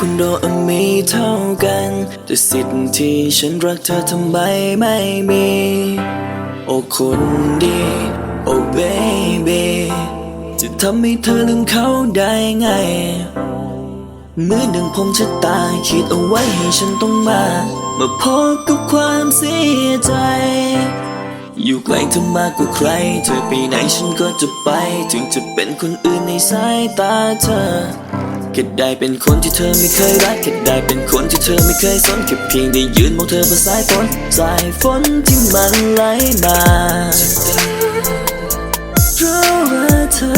คนเรามีเท่ากัน แต่สิทธิ์ที่ฉันรักเธอทำไมไม่มี โอ้คนดี โอ้เบบีจะทำให้เธอลืมเขาได้ไงเมื่อหนึ่งผมชะตาคิดเอาไว้ให้ฉันต้องมา มาพบกับความเสียใจ อยู่ไกลเธอมากกว่าใคร เธอไปไหนฉันก็จะไป ถึงจะเป็นคนอื่นในสายตาเธอ แค่ได้เป็นคนที่เธอไม่เคยรักแค่ได้เป็นคนที่เธอไม่เคยสนแค่เพียงได้ยืนมองเธอบนสายฝนสายฝนที่มันไหลมาเพราะว่าเธอ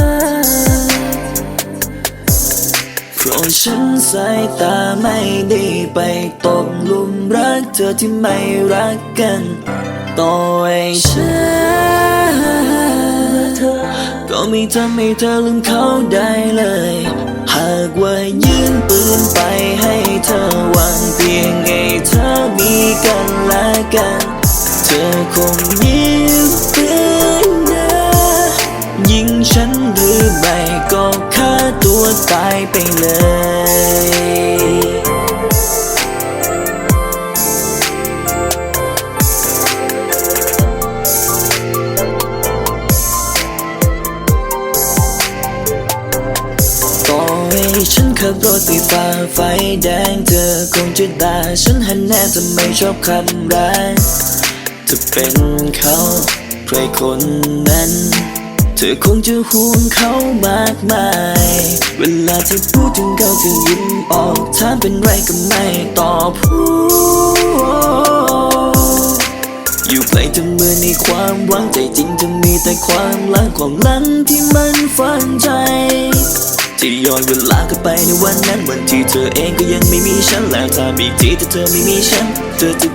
เพราะฉันสายตาไม่ดีไปตกหลุมรักเธอที่ไม่รักกันต่อให้ฉันก็ไม่ทำให้เธอลืมเขาได้เลย ว่ายื่นปืนไปให้เธอหวังเพียงให้เธอมีกันและกัน เธอคงยิ้มเป็นนะยิงฉันหรือไม่ก็ฆ่าตัวตายไปเลย ฉันขับรถไปฝ่าไฟแดงเธอคงจะด่าฉันหันแน่จะไมชอบคำแรงจะเป็นเขาใครคนนั้น เธอคงจะห่วงเขามากมาย เวลาที่พูดถึงเขาจะยิ้มออกถามเป็นไรก็ไม่ตอบอยู่ไกลจนเมื่อในความหวังใจจริงจะมีแต่ความลังความลังที่มันฝังใจ ที่ย้อนเวลากลับไปในวันนั้นวันที่เธอเองก็ยังไม่มีฉันแล้วถ้ามีอีกทีถ้าเธอไม่มีฉัน เธอจะ